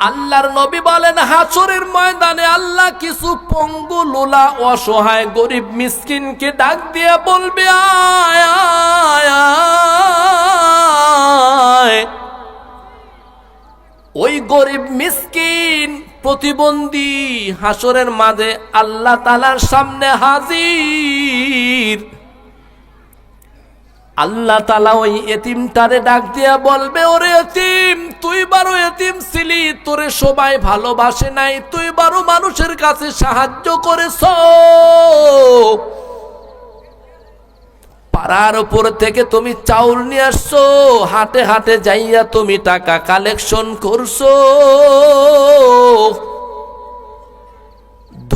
আল্লাহর নবী বলেন হাসরের ময়দানে আল্লাহ কিছু পঙ্গু লোলা অসহায় গরিব মিসকিনকে ডাক দিয়ে বলবে। ওই গরিব মিসকিন প্রতিবন্ধী হাসরের মাঝে আল্লাহ তালার সামনে হাজির আল্লাহ তালা ওই এতিমটারে ডাক দিয়া বলবে, ওরে এতিম, তুই বারো এতিম ছিলি, তোরে সবাই ভালোবাসে নাই, তুই বারো মানুষের কাছে সাহায্য করেছ। পাড়ার উপর থেকে তুমি চাউল নিয়ে আসছো, হাটে হাটে যাইয়া তুমি টাকা কালেকশন করছ।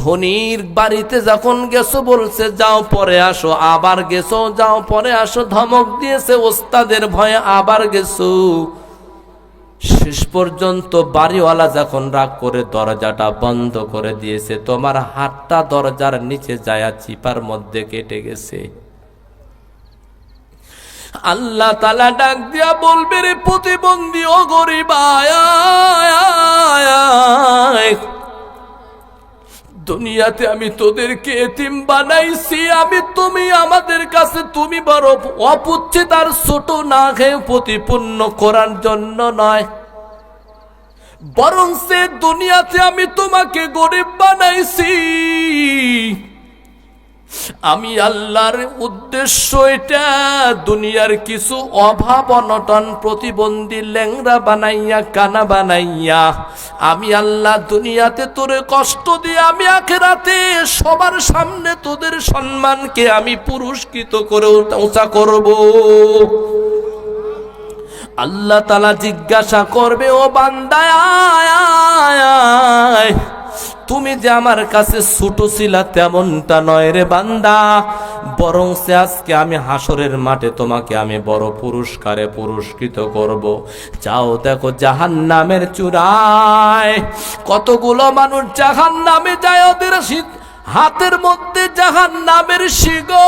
ধনির বাড়িতে যখন গেছো বলছে যাও পরে আসো। আবার গেছো যাও পরে আসো। ধমক দিয়েছে ওস্তাদের ভয়ে আবার গেছো। শেষ পর্যন্ত বাড়িওয়ালা যখন রাগ করে দরজাটা বন্ধ করে দিয়েছে তোমার হাতটা দরজার নিচে যায়া চিপার মধ্যে কেটে গেছে। আল্লাহ তালা ডাক দিয়া বলবে রে প্রতিবন্ধী ও গরিব আয়, আয়, আয়, আয়। দুনিয়াতে আমি তোদেরকে এতিম বানাইছি, আমি তুমি আমাদের কাছে তুমি বড় অপুচ্ছে তার ছোট না খেয়ে প্রতিপূর্ণ করার জন্য নয়। বরং সে দুনিয়াতে আমি তোমাকে গরিব বানাইছি আমি আল্লাহর উদ্দেশ্য এটা, দুনিয়ার কিছু অভাব, অনটন, প্রতিবন্ধী ল্যাংরা বানাইয়া, কানা বানাইয়া আমি আল্লাহ দুনিয়াতে তোরে কষ্ট দিয়ে, আমি আখেরাতে সবার সামনে তোদের সম্মানকে আমি পুরস্কৃত করে উঁচা করব আল্লাহ তালা জিজ্ঞাসা করবে, ও বান্দায়। তুমি যে আমার কাছে ছোট ছিলা তেমনটা নয় রে বান্দা। বরং সে আজকে আমি হাসরের মাঠে তোমাকে আমি বড় পুরস্কারে পুরস্কৃত করব। যাও দেখো জাহান নামের চূড়ায়। কতগুলো মানুষ জাহান নামে যায় ওদের শীত হাতের মধ্যে জাহান নামের শিগল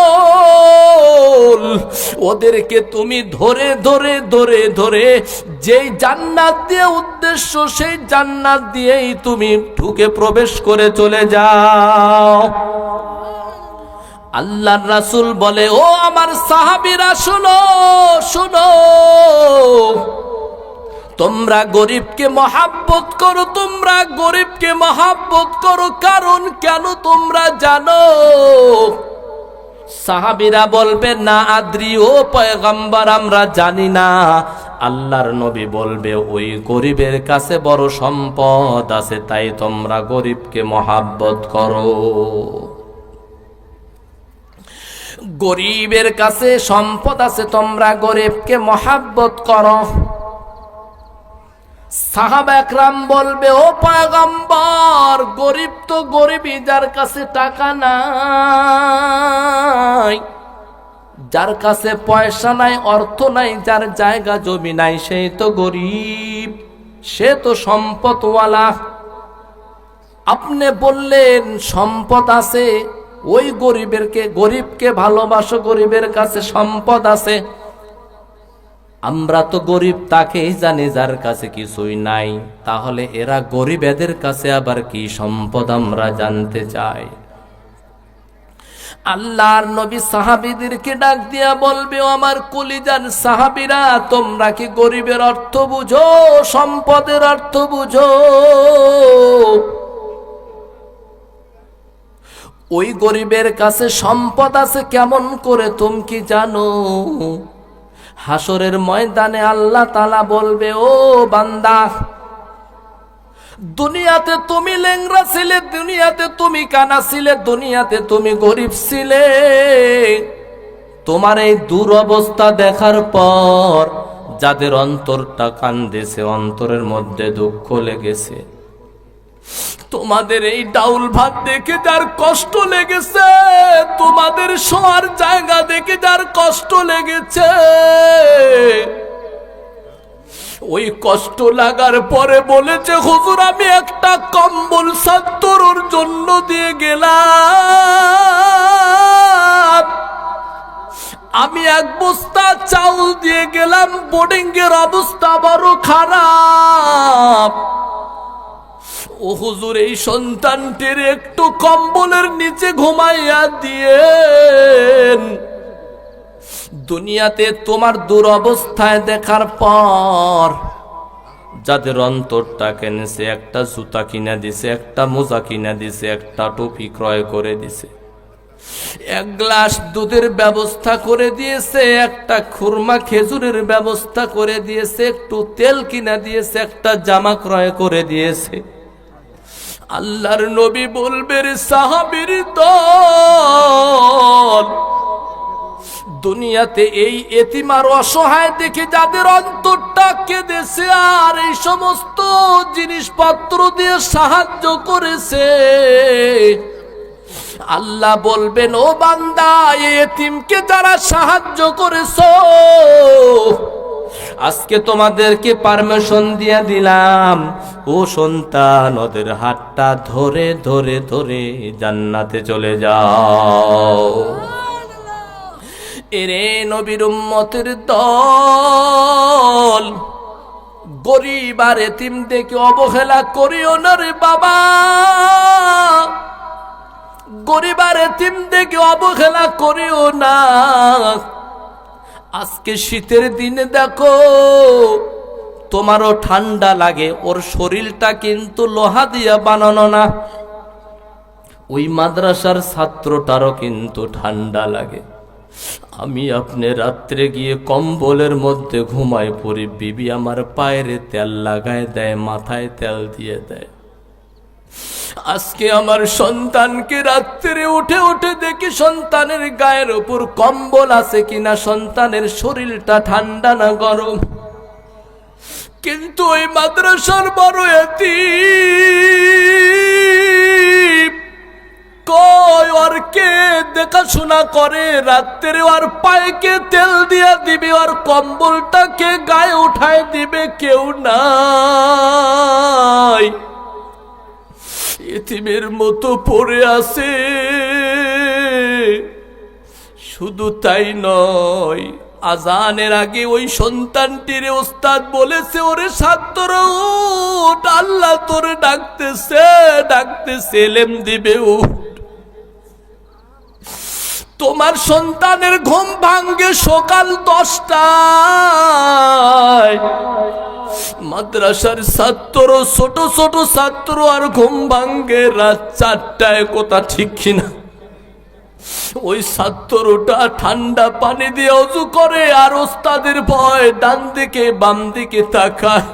ওদেরকে তুমি ধরে ধরে ধরে ধরে যেই জান্নাত দিয়ে উদ্দেশ্য, সেই জান্নাত দিয়েই তুমি ঢুকে প্রবেশ করে চলে যাও। আল্লাহর রাসূল বলে, ও আমার সাহাবীরা, শুনো শুনো। তোমরা গরিবকে মহাব্বত করো, তোমরা গরিবকে মহাব্বত করো, কারণ কেন তোমরা জানো? সাহাবিরা বলবে, না আদ্রি, ও পয়গম্বর, আমরা জানি না। আল্লাহর নবী বলবে, ওই গরিবের কাছে বড় সম্পদ আছে, তাই তোমরা গরিবকে মহাব্বত করো। গরিবের কাছে সম্পদ আছে, তোমরা গরিবকে মহাব্বত করো। সাহাবা একরাম বলবে, ও পয়গম্বর, গরিব তো গরিবই, যার কাছে টাকা নাই, যার কাছে পয়সা নাই, অর্থ নাই, যার জায়গা জমি নাই সেই তো গরিব, সে তো সম্পদওয়ালা। আপনি বললেন, সম্পদ আছে, ওই গরিবেরকে, গরিবকে ভালোবাসো, গরিবের কাছে সম্পদ আছে। আমরা তো গরিব, তাকেই জানি যার কাছে কিছুই নাই। তাহলে এরা গরিব এদের কাছে আবার কি সম্পদ আমরা জানতে চাই? আল্লাহর নবী সাহাবিদেরকে ডাক দিয়া বলবে আমার কলিজান সাহাবিরা, তোমরা কি গরিবের অর্থ বুঝো, সম্পদের অর্থ বুঝো? ওই গরিবের কাছে সম্পদ আছে, কেমন করে তুমি কি জানো? হাসরের ময়দানে আল্লাহ তালা বলবে, ও বান্দা, দুনিয়াতে তুমি লেংরা ছিলে, দুনিয়াতে তুমি কানা ছিলে, দুনিয়াতে তুমি গরিব ছিলে। তোমার এই দুরবস্থা দেখার পর যাদের অন্তরটা কান্দেছে অন্তরের মধ্যে দুঃখ লেগেছে। তোমাদের এই ডাউল ভাত দেখে যার কষ্ট লেগেছে, তোমাদের শোয়ার জায়গা দেখে যার কষ্ট লেগেছে। ওই কষ্ট লাগার পরে বলেছে, হুজুর, আমি একটা কম্বল সাত্তরুর জন্য দিয়ে গেলাম। আমি এক বস্তা চাউল দিয়ে গেলাম বোর্ডিং এর অবস্থা বড় খারাপ। হুজুর, এই সন্তানটির একটু কম্বলের নিচে ঘুমাইয়া দিয়েন। দুনিয়াতে তোমার দুরবস্থায় দেখার পর যাদের অন্তরটা কেনেছে একটা জুতা কিনে দিছে, একটা মোজা কিনে দিছে, একটা টুপি ক্রয় করে দিছে। এক গ্লাস দুধের ব্যবস্থা করে দিয়েছে, একটা খুরমা খেজুরের ব্যবস্থা করে দিয়েছে, একটু তেল কিনা দিয়েছে, একটা জামা ক্রয় করে দিয়েছে। আল্লাহর নবী বলবে রে সাহাবির দল, দুনিয়াতে এই এতিমার অসহায় দেখে যাদের অন্তরটা কেঁদেছে আর এই সমস্ত জিনিসপত্র দিয়ে সাহায্য করেছে, আল্লাহ বলবেন, ও বান্দা এতিমকে যারা সাহায্য করেছ আজকে তোমাদেরকে পারমিশন দিয়ে দিলাম। ও সন্তান, ওদের হাতটা ধরে ধরে ধরে জান্নাতে চলে যাও। এরে নবীর উম্মতের দল, গরিব আর এতিম দেখে অবহেলা করিও না রে বাবা। গরিব আর এতিম দেখে অবহেলা করিও না। আজকে শীতের দিনে দেখো, তোমারও ঠান্ডা লাগে, ওর শরীরটা কিন্তু লোহা দিয়া বানানো না। ওই মাদ্রাসার ছাত্রটারও কিন্তু ঠান্ডা লাগে। আমি আপনি রাত্রে গিয়ে কম্বলের মধ্যে ঘুমাই পড়ি, বিবি আমার পায়েরে তেল লাগায় দেয়, মাথায় তেল দিয়ে দেয়। আজকে আমার সন্তানকে রাত্রে উঠে উঠে দেখি সন্তানের গায়ের উপর কম্বল আছে কিনা, সন্তানের শরীরটা ঠান্ডা না গরম। কিন্তু ওই মাদ্রাসার বড় এতি কয় ওর কে দেখাশোনা করে? রাত্রে ওর পায়েকে তেল দিয়া দিবে ওর কম্বলটাকে গায়ে উঠায় দিবে কেউ নাই। এতিমের মতো পড়ে আছে। শুধু তাই নয়, আজানের আগে ওই সন্তানটির ওস্তাদ বলেছে, ওরে সাত্তর ও আল্লাহ তোরে ডাকতেছে ডাকতেছে, এলেম দিবে, উঠ। তোমার সন্তানের ঘুম ভাঙ্গে সকাল দশটায়। মাদ্রাসার ছাত্র ছোট ছোট ছাত্র আর ঘুম ভাঙ্গে রাত চারটায়, কথা ঠিক কিনা? ওই ছাত্রটা ঠান্ডা পানি দিয়ে অজু করে আর ওস্তাদের ভয়, ডান দিকে বাম দিকে তাকায়।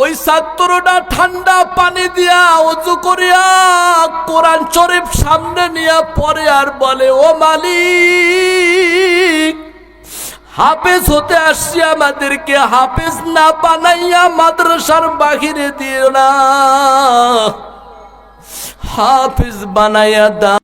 ওই ছাত্রটা ঠান্ডা পানি দিয়া অজু করিয়া কোরআন শরীফ সামনে নিয়ে পরে আর বলে, ও মালিক, হাফেজ হতে আসছি আমাদেরকে হাফেজ না বানাইয়া মাদ্রাসার বাহিরে দিও না। হাফিজ বানাইয়া দা